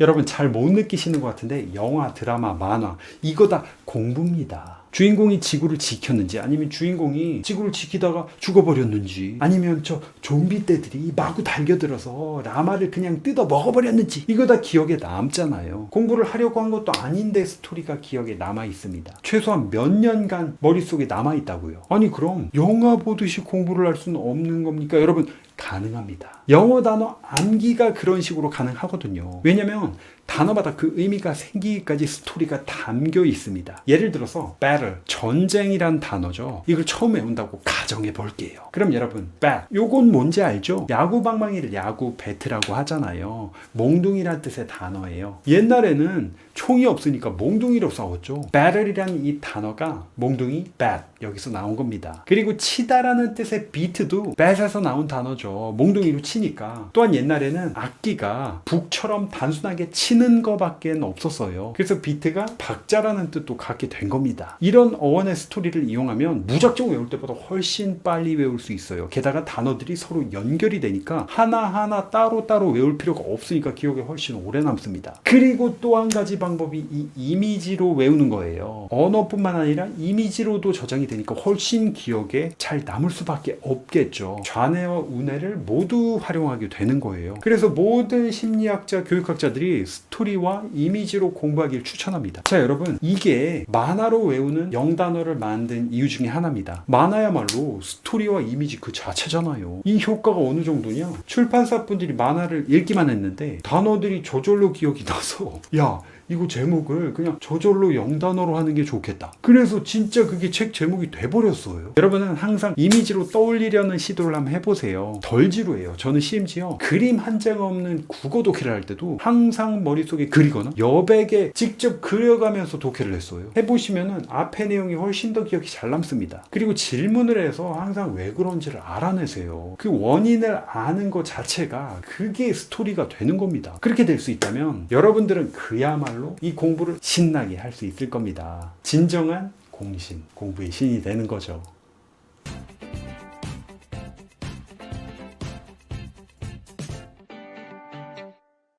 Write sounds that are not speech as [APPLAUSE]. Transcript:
여러분 잘 못 느끼시는 것 같은데 영화, 드라마, 만화 이거 다 공부입니다. 주인공이 지구를 지켰는지 아니면 주인공이 지구를 지키다가 죽어버렸는지 아니면 저 좀비 떼들이 마구 달겨들어서 라마를 그냥 뜯어 먹어버렸는지 이거 다 기억에 남잖아요. 공부를 하려고 한 것도 아닌데 스토리가 기억에 남아 있습니다. 최소한 몇 년간 머릿속에 남아 있다고요. 아니 그럼 영화 보듯이 공부를 할 수는 없는 겁니까? 여러분 가능합니다. 영어 단어 암기가 그런 식으로 가능하거든요. 왜냐면 단어마다 그 의미가 생기기까지 스토리가 담겨 있습니다. 예를 들어서 battle, 전쟁이란 단어죠. 이걸 처음 외운다고 가정해 볼게요. 그럼 여러분, bat, 요건 뭔지 알죠? 야구 방망이를 야구 배트라고 하잖아요. 몽둥이란 뜻의 단어예요. 옛날에는 총이 없으니까 몽둥이로 싸웠죠. battle이라는 이 단어가 몽둥이, bat 여기서 나온 겁니다. 그리고 치다라는 뜻의 beat도 bat에서 나온 단어죠. 몽둥이로 치니까. 또한 옛날에는 악기가 북처럼 단순하게 치는 거밖에 없었어요. 그래서 비트가 박자라는 뜻도 갖게 된 겁니다. 이런 어원의 스토리를 이용하면 무작정 외울 때보다 훨씬 빨리 외울 수 있어요. 게다가 단어들이 서로 연결이 되니까 하나하나 따로따로 외울 필요가 없으니까 기억에 훨씬 오래 남습니다. 그리고 또 한 가지 방법이 이 이미지로 외우는 거예요. 언어뿐만 아니라 이미지로도 저장이 되니까 훨씬 기억에 잘 남을 수밖에 없겠죠. 좌뇌와 우뇌를 모두 활용하게 되는 거예요. 그래서 모든 심리학자, 교육학자들이 스토리와 이미지로 공부하기를 추천합니다. 자, 여러분, 이게 만화로 외우는 영단어를 만든 이유 중에 하나입니다. 만화야말로 스토리와 이미지 그 자체잖아요. 이 효과가 어느 정도냐? 출판사 분들이 만화를 읽기만 했는데 단어들이 저절로 기억이 나서 [LAUGHS] 야, 이거 제목을 그냥 저절로 영단어로 하는 게 좋겠다. 그래서 진짜 그게 책 제목이 돼버렸어요. 여러분은 항상 이미지로 떠올리려는 시도를 한번 해보세요. 덜 지루해요. 저는 심지어 그림 한 장 없는 국어 독해를 할 때도 항상 머 릿속에 그리거나 여백에 직접 그려가면서 독해를 했어요. 해보시면은 앞의 내용이 훨씬 더 기억이 잘 남습니다. 그리고 질문을 해서 항상 왜 그런지를 알아내세요. 그 원인을 아는 것 자체가 그게 스토리가 되는 겁니다. 그렇게 될 수 있다면 여러분들은 그야말로 이 공부를 신나게 할 수 있을 겁니다. 진정한 공신, 공부의 신이 되는 거죠.